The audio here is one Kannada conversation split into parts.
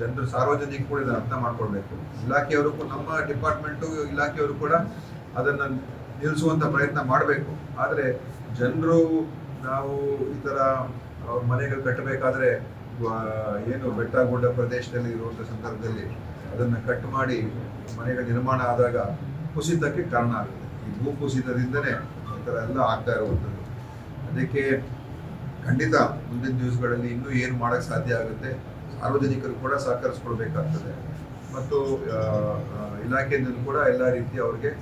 ಜನರು ಸಾರ್ವಜನಿಕ ಕೂಡ ಇದನ್ನು ಅರ್ಥ ಮಾಡ್ಕೊಳ್ಬೇಕು. ಇಲಾಖೆಯವರು ನಮ್ಮ ಡಿಪಾರ್ಟ್ಮೆಂಟು ಇಲಾಖೆಯವರು ಕೂಡ ಅದನ್ನು ನಿಲ್ಲಿಸುವಂಥ ಪ್ರಯತ್ನ ಮಾಡಬೇಕು. ಆದರೆ ಜನರು ನಾವು ಈ ಥರ ಮನೆಗಳು ಕಟ್ಟಬೇಕಾದ್ರೆ ಏನು ಬೆಟ್ಟ ಗುಡ್ಡ ಪ್ರದೇಶದಲ್ಲಿ ಇರುವಂಥ ಸಂದರ್ಭದಲ್ಲಿ ಅದನ್ನು ಕಟ್ ಮಾಡಿ ಮನೆಗಳ ನಿರ್ಮಾಣ ಆದಾಗ ಕುಸಿತಕ್ಕೆ ಕಾರಣ ಆಗುತ್ತೆ. ಈ ಭೂ ಕುಸಿತದಿಂದನೇ ಈ ತರ ಎಲ್ಲ ಆಗ್ತಾ ಇರುವಂಥದ್ದು. ಅದಕ್ಕೆ ಖಂಡಿತ ಮುಂದಿನ ದಿವಸಗಳಲ್ಲಿ ಇನ್ನೂ ಏನು ಮಾಡೋಕ್ಕೆ ಸಾಧ್ಯ ಆಗುತ್ತೆ ಸಾರ್ವಜನಿಕರು ಕೂಡ ಸಹಕರಿಸ್ಕೊಳ್ಬೇಕಾಗ್ತದೆ ಮತ್ತು ಇಲಾಖೆಯಿಂದಲೂ ಕೂಡ ಎಲ್ಲ ರೀತಿ ಅವ್ರಿಗೆ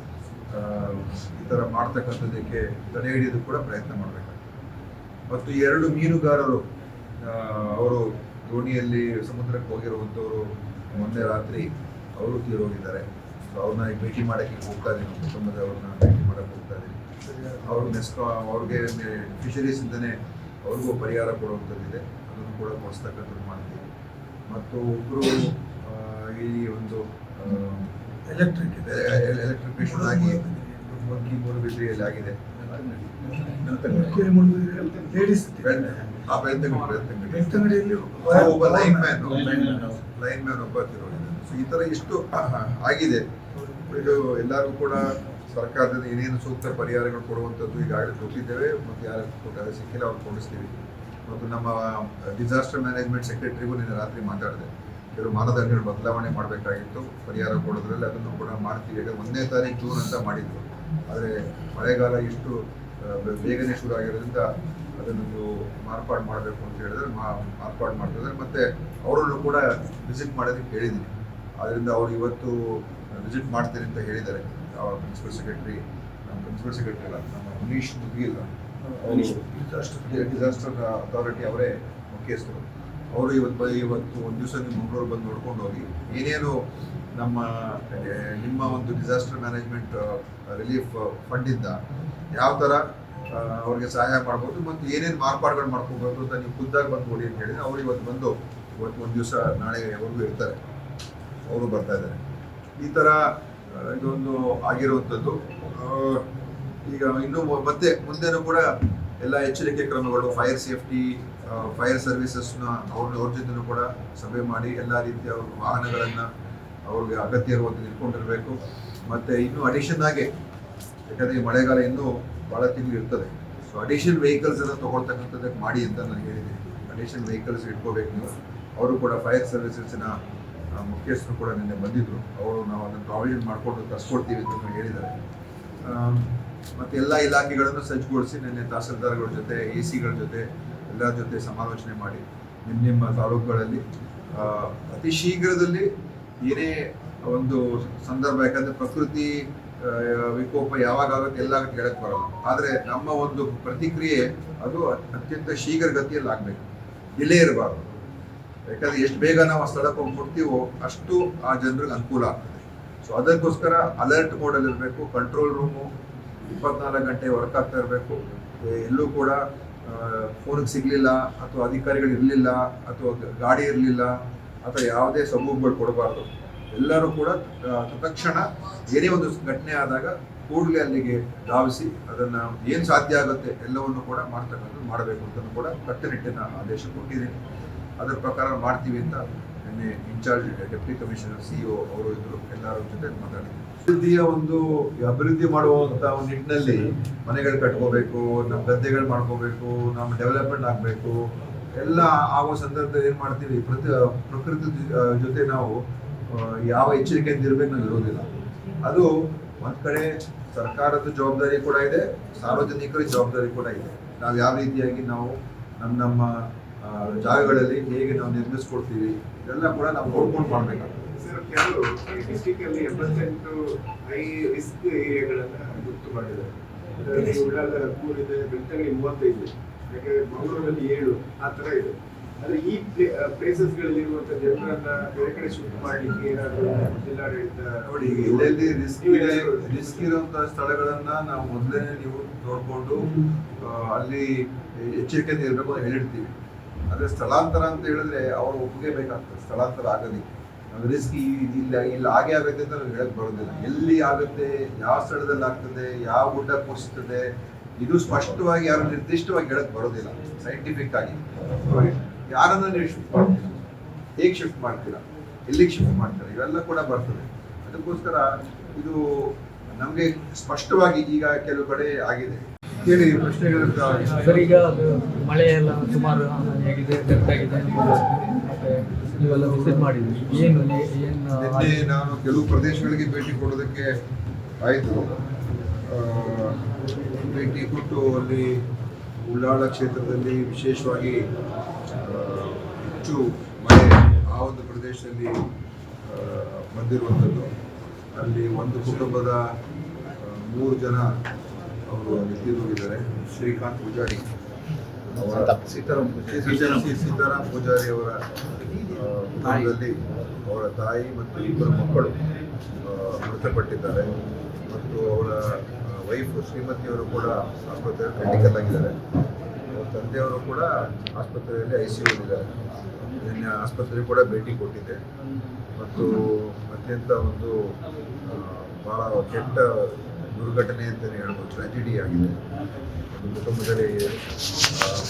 ಈ ಥರ ಮಾಡ್ತಕ್ಕಂಥದ್ದಕ್ಕೆ ತಡೆ ಹಿಡಿಯೋದು ಕೂಡ ಪ್ರಯತ್ನ ಮಾಡಬೇಕಾಗ್ತದೆ. ಮತ್ತು ಎರಡು ಮೀನುಗಾರರು ಅವರು ದೋಣಿಯಲ್ಲಿ ಸಮುದ್ರಕ್ಕೆ ಹೋಗಿರುವಂಥವರು ಮೊನ್ನೆ ರಾತ್ರಿ ಅವರು ತೀರೋಗಿದ್ದಾರೆ. ಸೊ ಅವ್ರನ್ನ ಭೇಟಿ ಮಾಡೋಕ್ಕೆ ಹೋಗ್ತಾ ಇದ್ದೀನಿ ಕುಟುಂಬದ ಕುಟುಂಬದವ್ರನ್ನ ಭೇಟಿ ಮಾಡೋಕ್ಕೆ ಹೋಗ್ತಾ ಇದ್ದೀನಿ ಅವ್ರ ನೆಸ್ಕೊ ಅವ್ರಿಗೆ ಫಿಶರೀಸ್ ಇಂದನೇ ಅವ್ರಿಗೂ ಪರಿಹಾರ ಕೊಡುವಂಥದ್ದಿದೆ. ಅದನ್ನು ಕೂಡ ಕೊಡಿಸ್ತಕ್ಕಂಥದ್ದು ಮಾಡ್ತೀವಿ. ಮತ್ತು ಒಬ್ಬರು ಈ ಒಂದು ಎಲೆಕ್ಟ್ರಿಕ್ ಎಲೆಕ್ಟ್ರಿಫಿಕೇಶನ್ ಆಗಿ ಮುಲ್ಕಿ ಮೂಡುಬಿದ್ರಿಯಲ್ಲಿ ಆಗಿದೆ. ಲೇಡೀಸ್ ಆ ಬೆಳ್ತಂಗಡಿ ಬೆಳ್ತಂಗಡಿ ಬೆಳ್ತಂಗಡಿಯಲ್ಲಿ ಒಬ್ಬ ಲೈನ್ ಮ್ಯಾನ್ ಲೈನ್ ಮ್ಯಾನ್ ಒಬ್ಬ ತಿರೋಗಿದೆ ಸೊ ಈ ತರ ಇಷ್ಟು ಆಗಿದೆ. ಇದು ಎಲ್ಲರೂ ಕೂಡ ಸರ್ಕಾರದಿಂದ ಏನೇನು ಸೂಕ್ತ ಪರಿಹಾರಗಳು ಕೊಡುವಂಥದ್ದು ಈಗಾಗಲೇ ಕೊಟ್ಟಿದ್ದೇವೆ. ಮತ್ತು ಯಾರು ಕೊಟ್ಟಾಗ ಸಿಕ್ಕಿಲ್ಲ ಅವ್ರು ಕೊಡಿಸ್ತೀವಿ. ಮತ್ತು ನಮ್ಮ ಡಿಸಾಸ್ಟರ್ ಮ್ಯಾನೇಜ್ಮೆಂಟ್ ಸೆಕ್ರೆಟರಿಗೂ ನಿನ್ನೆ ರಾತ್ರಿ ಮಾತಾಡಿದೆ. ಕೆಲವು ಮಾನದಂಡಗಳು ಬದಲಾವಣೆ ಮಾಡಬೇಕಾಗಿತ್ತು. ಪರಿಹಾರ ಕೊಡೋದ್ರಲ್ಲಿ ಅದನ್ನು ಕೂಡ ಮಾಡ್ತೀವಿ. ಯಾಕಂದ್ರೆ ಒಂದನೇ ತಾರೀಕು ಜೂನ್ ಅಂತ ಮಾಡಿದ್ರು. ಆದರೆ ಮಳೆಗಾಲ ಇಷ್ಟು ಬೇಗನೆ ಶುರು ಆಗಿರೋದ್ರಿಂದ ಅದನ್ನೊಂದು ಮಾರ್ಪಾಡು ಮಾಡಬೇಕು ಅಂತ ಹೇಳಿದ್ರೆ ಮಾರ್ಪಾಡು ಮಾಡ್ತಿದ್ದಾರೆ. ಮತ್ತು ಅವರನ್ನು ಕೂಡ ವಿಸಿಟ್ ಮಾಡೋದಕ್ಕೆ ಹೇಳಿದ್ದೀನಿ ಆದ್ದರಿಂದ ಅವರು ಇವತ್ತು ವಿಸಿಟ್ ಮಾಡ್ತೀನಿ ಅಂತ ಹೇಳಿದ್ದಾರೆ. ಪ್ರಿನ್ಸಿಪಲ್ ಸೆಕ್ರೆಟರಿ ನಮ್ಮ ಪ್ರಿನ್ಸಿಪಲ್ ಸೆಕ್ರೆಟರಿ ಅಲ್ಲ, ನಮ್ಮ ಮುನೀಶ್ ಮುಗಿಲ್ ಡಿಸಾಸ್ಟರ್ ಅಥಾರಿಟಿ ಅವರೇ ಮುಖ್ಯಸ್ಥರು. ಅವರು ಇವತ್ತು ಇವತ್ತು ಒಂದು ದಿವಸ ನಿಮ್ಮ ಮಂಗಳೂರು ಬಂದು ನೋಡ್ಕೊಂಡು ಹೋಗಿ, ಏನೇನು ನಮ್ಮ ನಿಮ್ಮ ಒಂದು ಡಿಸಾಸ್ಟರ್ ಮ್ಯಾನೇಜ್ಮೆಂಟ್ ರಿಲೀಫ್ ಫಂಡಿಂದ ಯಾವ ಥರ ಅವ್ರಿಗೆ ಸಹಾಯ ಮಾಡ್ಬೋದು ಮತ್ತು ಏನೇನು ಮಾರ್ಪಾಡುಗಳು ಮಾಡ್ಕೋಬೇಕು ಅಂತ ನೀವು ಖುದ್ದಾಗಿ ಬಂದು ನೋಡಿ ಅಂತ ಹೇಳಿದ್ರೆ ಅವ್ರು ಇವತ್ತು ಬಂದು ಇವತ್ತು ಒಂದು ದಿವಸ ನಾಳೆವರೆಗೂ ಇರ್ತಾರೆ. ಅವರು ಬರ್ತಾ ಇದ್ದಾರೆ. ಈ ಥರ ಇದೊಂದು ಆಗಿರುವಂಥದ್ದು ಈಗ ಇನ್ನು ಮತ್ತೆ ಮುಂದೆನೂ ಕೂಡ ಎಲ್ಲ ಎಚ್ಚರಿಕೆ ಕ್ರಮಗಳು ಫೈರ್ ಸೇಫ್ಟಿ ಫೈರ್ ಸರ್ವಿಸಸ್ನ ಅವ್ರ ಅವ್ರ ಜೊತೆನೂ ಕೂಡ ಸಭೆ ಮಾಡಿ ಎಲ್ಲ ರೀತಿಯ ವಾಹನಗಳನ್ನು ಅವ್ರಿಗೆ ಅಗತ್ಯ ಇರುವಂತೆ ನಿಂತ್ಕೊಂಡಿರಬೇಕು. ಮತ್ತು ಇನ್ನೂ ಅಡಿಷನ್ ಆಗಿ, ಯಾಕಂದರೆ ಈ ಮಳೆಗಾಲ ಇನ್ನೂ ಭಾಳ ತಿಂಗಳು ಇರ್ತದೆ. ಸೊ ಅಡಿಷನ್ ವೆಹಿಕಲ್ಸ್ ಅನ್ನು ತಗೊಳ್ತಕ್ಕಂಥದ್ದಕ್ಕೆ ಮಾಡಿ ಅಂತ ನಾನು ಹೇಳಿದೆ. ಅಡಿಷನ್ ವೆಹಿಕಲ್ಸ್ ಇಟ್ಕೋಬೇಕು ನೀವು. ಅವರು ಕೂಡ ಫೈರ್ ಸರ್ವಿಸಸ್ನ ಮುಖ್ಯಸ್ಥರು ಕೂಡ ನಿನ್ನೆ ಬಂದಿದ್ರು. ಅವರು ನಾವು ಅದನ್ನು ಪ್ರಾವಿಷನ್ ಮಾಡಿಕೊಂಡು ತರಿಸ್ಕೊಡ್ತೀವಿ ಅಂತ ಹೇಳಿದ್ದಾರೆ. ಮತ್ತೆ ಎಲ್ಲ ಇಲಾಖೆಗಳನ್ನು ಸಜ್ಜುಗೊಳಿಸಿ ನಿನ್ನೆ ತಹಸೀಲ್ದಾರ್ಗಳ ಜೊತೆ ಎ ಸಿಗಳ ಜೊತೆ ಎಲ್ಲರ ಜೊತೆ ಸಮಾಲೋಚನೆ ಮಾಡಿ ನಿಮ್ಮ ನಿಮ್ಮ ತಾಲೂಕುಗಳಲ್ಲಿ. ಅತಿ ಶೀಘ್ರದಲ್ಲಿ ಏನೇ ಒಂದು ಸಂದರ್ಭ, ಯಾಕಂದ್ರೆ ಪ್ರಕೃತಿ ವಿಕೋಪ ಯಾವಾಗ ಆಗುತ್ತೆ ಎಲ್ಲ ಆಗುತ್ತೆ ಹೇಳಕ್ ಬರಲ್ಲ. ಆದ್ರೆ ನಮ್ಮ ಒಂದು ಪ್ರತಿಕ್ರಿಯೆ ಅದು ಅತ್ಯಂತ ಶೀಘ್ರಗತಿಯಲ್ಲಿ ಆಗಬೇಕು. ಡಿಲೇ ಇರಬಾರ್ದು. ಯಾಕಂದ್ರೆ ಎಷ್ಟು ಬೇಗ ನಾವು ಆ ಸ್ಥಳಕ್ಕೆ ಹೋಗಿ ಮುಟ್ತೀವೋ ಅಷ್ಟು ಆ ಜನರಿಗೆ ಅನುಕೂಲ ಆಗ್ತದೆ. ಸೊ ಅದಕ್ಕೋಸ್ಕರ ಅಲರ್ಟ್ ಮೋಡಲ್ಲಿ ಇರಬೇಕು ಕಂಟ್ರೋಲ್ ರೂಮು ಇಪ್ಪತ್ನಾಲ್ಕು ಗಂಟೆ ವರ್ಕ್ ಆಗ್ತಾ ಇರಬೇಕು. ಎಲ್ಲೂ ಕೂಡ ಫೋನಿಗೆ ಸಿಗಲಿಲ್ಲ, ಅಥವಾ ಅಧಿಕಾರಿಗಳು ಇರಲಿಲ್ಲ, ಅಥವಾ ಗಾಡಿ ಇರಲಿಲ್ಲ, ಅಥವಾ ಯಾವುದೇ ಸಬೂಬುಗಳು ಕೊಡಬಾರ್ದು. ಎಲ್ಲರೂ ಕೂಡ ತಕ್ಷಣ ಏನೇ ಒಂದು ಘಟನೆ ಆದಾಗ ಕೂಡಲೇ ಅಲ್ಲಿಗೆ ಧಾವಿಸಿ ಅದನ್ನ ಏನು ಸಾಧ್ಯ ಆಗುತ್ತೆ ಎಲ್ಲವನ್ನು ಕೂಡ ಮಾಡ್ತಕ್ಕಂಥದ್ದು ಮಾಡಬೇಕು ಅಂತ ಕೂಡ ಕಟ್ಟುನಿಟ್ಟಿನ ಆದೇಶ ಕೊಟ್ಟಿದ್ದೀನಿ. ಅದರ ಪ್ರಕಾರ ಮಾಡ್ತೀವಿ ಅಂತ ನಿನ್ನೆ ಇನ್ಚಾರ್ಜ್, ಡೆಪ್ಟಿ ಕಮಿಷನರ್, ಸಿಇಒ ಅವರು ಇದ್ರು. ಎಲ್ಲರ ಜೊತೆ ಮಾತಾಡಿದ್ರು ಅಭಿವೃದ್ಧಿಯ ಒಂದು, ಅಭಿವೃದ್ಧಿ ಮಾಡುವಂತ ಒಂದು ನಿಟ್ಟಿನಲ್ಲಿ ಮನೆಗಳು ಕಟ್ಕೋಬೇಕು, ನಮ್ಮ ಗದ್ದೆಗಳು ಮಾಡ್ಕೋಬೇಕು, ನಮ್ಮ ಡೆವಲಪ್ಮೆಂಟ್ ಆಗಬೇಕು. ಎಲ್ಲ ಆಗೋ ಸಂದರ್ಭದಲ್ಲಿ ಏನು ಮಾಡ್ತೀವಿ? ಪ್ರತಿ, ಪ್ರಕೃತಿ ಜೊತೆ ನಾವು ಯಾವ ಎಚ್ಚರಿಕೆಯಿಂದ ಇರಬೇಕು ನಾವು ಇರೋದಿಲ್ಲ. ಅದು ಒಂದು ಕಡೆ ಸರ್ಕಾರದ ಜವಾಬ್ದಾರಿ ಕೂಡ ಇದೆ, ಸಾರ್ವಜನಿಕರ ಜವಾಬ್ದಾರಿ ಕೂಡ ಇದೆ. ನಾವು ಯಾವ ರೀತಿಯಾಗಿ ನಾವು ನಮ್ಮ ನಮ್ಮ ಜಾಗಗಳಲ್ಲಿ ಹೇಗೆ ನಾವು ನಿರ್ಮಿಸ್ಕೊಡ್ತೀವಿ ಇದೆಲ್ಲ ಕೂಡ ನಾವು ನೋಡ್ಕೊಂಡು ಮಾಡ್ಬೇಕಾಗ್ತದೆ ಸರ್ ಕೆಲವು ಡಿಸ್ಟಿಕ್ ಅಲ್ಲಿ ಎಂಬತ್ತೆಂಟು ಹೈ ರಿಸ್ಕ್ ಏರಿಯಾಗಳನ್ನ ಗುರ್ತು ಮಾಡಿದ್ದಾರೆ. ಅದರಲ್ಲಿ ಉಳ್ಳಾಲ ಮೂರಿದೆ ಬೆಳ್ತಂಗಡಿ ಮೂವತ್ತೈದು ಯಾಕಂದ್ರೆ ಮಂಗಳೂರಲ್ಲಿ ಏಳು ಆ ತರ ಇದೆ. ಆದ್ರೆ ಈ ಪ್ಲೇಸಸ್ಗಳಲ್ಲಿ ಇರುವಂತ ಜನರನ್ನ ಬೇರೆ ಕಡೆ ಶಿಫ್ಟ್ ಮಾಡ್ಲಿಕ್ಕೆ ಏನಾದರೂ ಜಿಲ್ಲಾಡಳಿತ ನೋಡಿ ಎಲ್ಲೆಲ್ಲಿ ರಿಸ್ಕ್ ಇದೆ ರಿಸ್ಕ್ ಇರುವಂತ ಸ್ಥಳಗಳನ್ನ ನಾವು ಮೊದಲೇ ನೀವು ನೋಡ್ಕೊಂಡು ಅಲ್ಲಿ ಎಚ್ಚರಿಕೆ ಇರಬೇಕು ಅಂತ ಹೇಳಿರ್ತೀವಿ ಆದ್ರೆ ಸ್ಥಳಾಂತರ ಅಂತ ಹೇಳಿದ್ರೆ ಅವ್ರು ಒಪ್ಪಿಗೆ ಬೇಕಾಗ್ತದೆ. ಸ್ಥಳಾಂತರ ಆಗೋದಿಕ್ಕೆ ರಿಸ್ಕ್ ಇಲ್ಲ ಇಲ್ಲ, ಹಾಗೆ ಆಗುತ್ತೆ ಅಂತ ಹೇಳಕ್ ಬರೋದಿಲ್ಲ. ಎಲ್ಲಿ ಆಗುತ್ತೆ, ಯಾವ ಸ್ಥಳದಲ್ಲಿ ಆಗ್ತದೆ, ಯಾವ ಗುಡ್ಡ ಕುಸಿತದೆ ಇದು ಸ್ಪಷ್ಟವಾಗಿ ಯಾರು ನಿರ್ದಿಷ್ಟವಾಗಿ ಹೇಳಕ್ ಬರೋದಿಲ್ಲ. ಸೈಂಟಿಫಿಕ್ ಆಗಿ. ಯಾರನ್ನ ನೀವು ಶಿಫ್ಟ್ ಮಾಡ್ತೀರಾ? ಹೇಗೆ ಶಿಫ್ಟ್ ಮಾಡ್ತೀರಾ? ಎಲ್ಲಿಗೆ ಶಿಫ್ಟ್ ಮಾಡ್ತೀರಾ? ಇವೆಲ್ಲ ಕೂಡ ಬರ್ತದೆ. ಅದಕ್ಕೋಸ್ಕರ ಇದು ನಮಗೆ ಸ್ಪಷ್ಟವಾಗಿ ಈಗ ಕೆಲವು ಕಡೆ ಆಗಿದೆ. ಈಗ ಅದು ಮಳೆ ಎಲ್ಲ ಸುಮಾರು ಆಗಿದೆ ಮತ್ತೆ ನೀವೆಲ್ಲ ವಿಸಿಟ್ ಮಾಡಿದ್ವಿ ಏನು ಏನು ನಾನು ಕೆಲವು ಪ್ರದೇಶಗಳಿಗೆ ಭೇಟಿ ಕೊಡೋದಕ್ಕೆ ಆಯಿತು. ಭೇಟಿ ಕೊಟ್ಟು ಅಲ್ಲಿ ಉಳ್ಳಾಳ ಕ್ಷೇತ್ರದಲ್ಲಿ ವಿಶೇಷವಾಗಿ ಹೆಚ್ಚು ಮಳೆ ಆ ಒಂದು ಪ್ರದೇಶದಲ್ಲಿ ಬಂದಿರುವಂಥದ್ದು. ಅಲ್ಲಿ ಒಂದು ಕುಟುಂಬದ ಮೂರು ಜನ ಅವರು ನಿಂತಿದ್ದಾರೆ ಶ್ರೀಕಾಂತ್ ಪೂಜಾರಿ. ಅವರ ಸೀತಾರಾಮ್ ಸೀತಾರಾಮ್ ಪೂಜಾರಿ. ಅವರ ಕುಟುಂಬದಲ್ಲಿ ಅವರ ತಾಯಿ ಮತ್ತು ಇಬ್ಬರು ಮಕ್ಕಳು ಮೃತಪಟ್ಟಿದ್ದಾರೆ. ಮತ್ತು ಅವರ ವೈಫ್ ಶ್ರೀಮತಿಯವರು ಕೂಡ ಆಸ್ಪತ್ರೆಯಲ್ಲಿ ಕ್ರಿಟಿಕಲ್ ಆಗಿದ್ದಾರೆ. ಅವ್ರ ತಂದೆಯವರು ಕೂಡ ಆಸ್ಪತ್ರೆಯಲ್ಲಿ ಐ ಸಿ ಇದ್ದಾರೆ ನಿನ್ನೆ ಆಸ್ಪತ್ರೆಗೆ ಕೂಡ ಭೇಟಿ ಕೊಟ್ಟಿದೆ ಮತ್ತು ಅತ್ಯಂತ ಒಂದು ಭಾಳ ಬಹಳ ಕೆಟ್ಟ ದುರ್ಘಟನೆ ಅಂತಲೇ ಹೇಳ್ಬೋದು ಟ್ರಾಜಿಡಿ ಆಗಿದೆ. ಒಂದು ಕುಟುಂಬದಲ್ಲಿ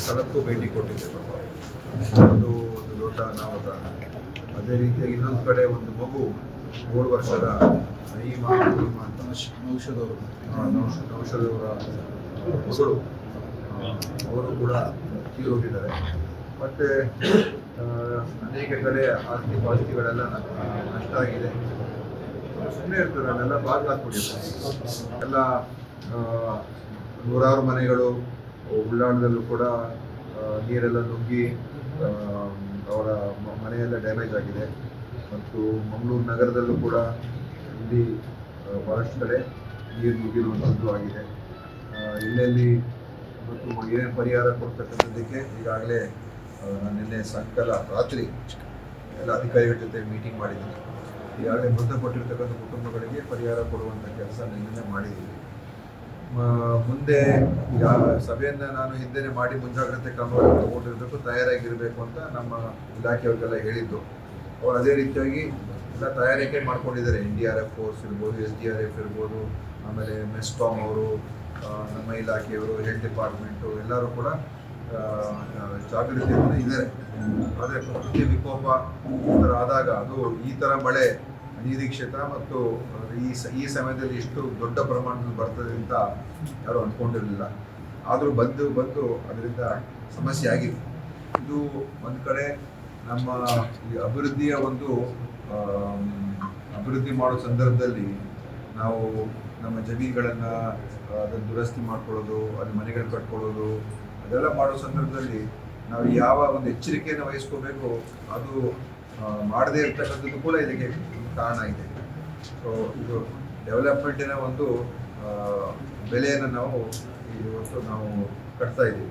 ಸ್ಥಳಕ್ಕೂ ಭೇಟಿ ಕೊಟ್ಟಿದ್ದೆ ಪಾಪ ಅದು ಒಂದು ದೊಡ್ಡ ಅನಾಹುತ. ಅದೇ ರೀತಿಯಾಗಿ ಇನ್ನೊಂದು ಕಡೆ ಒಂದು ಮಗು ಏಳು ವರ್ಷದ ನಯೀಮಾ ಅಂತ. ನೌಷಧವರು ನೌಷಧವರ ಮಗಳು. ಅವರು ಕೂಡ ತೀರೋಗಿದ್ದಾರೆ. ಮತ್ತು ಅನೇಕ ಕಡೆ ಆಸ್ತಿ ಪಾಸ್ತಿಗಳೆಲ್ಲ ನಷ್ಟ ಆಗಿದೆ. ಸುಮ್ಮನೆ ಇರ್ತಾರೆ, ಅಲ್ಲೆಲ್ಲ ಬಾಗಿಲು ಹಾಕ್ಬಿಟ್ಟಿರ್ತಾರೆ. ಎಲ್ಲ ನೂರಾರು ಮನೆಗಳು, ಉಳ್ಳಾಣದಲ್ಲೂ ಕೂಡ ನೀರೆಲ್ಲ ನುಗ್ಗಿ ಅವರ ಮನೆಯೆಲ್ಲ ಡ್ಯಾಮೇಜ್ ಆಗಿದೆ. ಮತ್ತು ಮಂಗಳೂರು ನಗರದಲ್ಲೂ ಕೂಡ ಇಲ್ಲಿ ಬಹಳಷ್ಟು ಕಡೆ ನೀರು ನುಗ್ಗಿರುವಂಥದ್ದು ಆಗಿದೆ. ಎಲ್ಲೆಲ್ಲಿ ಮತ್ತು ಏನೇನು ಪರಿಹಾರ ಕೊಡ್ತಕ್ಕಂಥದ್ದಕ್ಕೆ ಈಗಾಗಲೇ ನಾನು ನಿನ್ನೆ ಸಾಯಂಕಾಲ ರಾತ್ರಿ ಎಲ್ಲ ಅಧಿಕಾರಿಗಳ ಜೊತೆ ಮೀಟಿಂಗ್ ಮಾಡಿದ್ದೀನಿ. ಈಗಾಗಲೇ ಮೃತಪಟ್ಟಿರ್ತಕ್ಕಂಥ ಕುಟುಂಬಗಳಿಗೆ ಪರಿಹಾರ ಕೊಡುವಂಥ ಕೆಲಸ ನಿನ್ನೆ ಮಾಡಿದ್ದೀವಿ. ಮುಂದೆ ಯಾವ ಸಭೆಯನ್ನು ನಾನು ಹಿಂದೆನೆ ಮಾಡಿ ಮುಂಜಾಗ್ರತೆ ಕ್ರಮಗಳನ್ನು ತಗೊಂಡಿರ್ಬೇಕು ತಯಾರಾಗಿರಬೇಕು ಅಂತ ನಮ್ಮ ಇಲಾಖೆಯವ್ರಿಗೆಲ್ಲ ಹೇಳಿದ್ದು. ಅವ್ರು ಅದೇ ರೀತಿಯಾಗಿ ಎಲ್ಲ ತಯಾರಿಕೆ ಮಾಡ್ಕೊಂಡಿದ್ದಾರೆ. N D R F force ಇರ್ಬೋದು ಎಸ್ ಡಿ ಆರ್ ಎಫ್ ಇರ್ಬೋದು, ಆಮೇಲೆ ಮೆಸ್ಕಾಮ್ ಅವರು ನಮ್ಮ ಇಲಾಖೆಯವರು ಹೆಲ್ತ್ ಡಿಪಾರ್ಟ್ಮೆಂಟು ಎಲ್ಲರೂ ಕೂಡ ಆ, ಇದೆ ಆದರೆ ಪ್ರಕೃತಿ ವಿಕೋಪ ಥರ ಆದಾಗ ಅದು ಈ ಥರ ಮಳೆ ಅನಿರೀಕ್ಷಿತ ಮತ್ತು ಈ ಈ ಸಮಯದಲ್ಲಿ ಇಷ್ಟು ದೊಡ್ಡ ಪ್ರಮಾಣದಲ್ಲಿ ಬರ್ತದೆ ಅಂತ ಯಾರು ಅಂದ್ಕೊಂಡಿರಲಿಲ್ಲ. ಆದರೂ ಬಂದು ಬಂದು ಅದರಿಂದ ಸಮಸ್ಯೆ ಆಗಿದೆ. ಇದು ಒಂದು ಕಡೆ ನಮ್ಮ ಈ ಅಭಿವೃದ್ಧಿಯ ಒಂದು ಅಭಿವೃದ್ಧಿ ಮಾಡೋ ಸಂದರ್ಭದಲ್ಲಿ ನಾವು ನಮ್ಮ ಜಮೀನುಗಳನ್ನು ಅದನ್ನು ದುರಸ್ತಿ ಮಾಡ್ಕೊಳ್ಳೋದು ಅಲ್ಲಿ ಮನೆಗಳು ಕಟ್ಕೊಳ್ಳೋದು ಅದೆಲ್ಲ ಮಾಡೋ ಸಂದರ್ಭದಲ್ಲಿ ನಾವು ಯಾವ ಒಂದು ಎಚ್ಚರಿಕೆಯನ್ನು ವಹಿಸ್ಕೋಬೇಕು ಅದು ಮಾಡದೇ ಇರ್ತಕ್ಕಂಥದ್ದು ಕೂಡ ಇದಕ್ಕೆ ಕಾರಣ ಇದೆ. ಸೊ ಇದು ಡೆವಲಪ್ಮೆಂಟಿನ ಒಂದು ಬೆಲೆಯನ್ನು ನಾವು ಇವತ್ತು ನಾವು ಕಟ್ತಾ ಇದ್ದೀವಿ.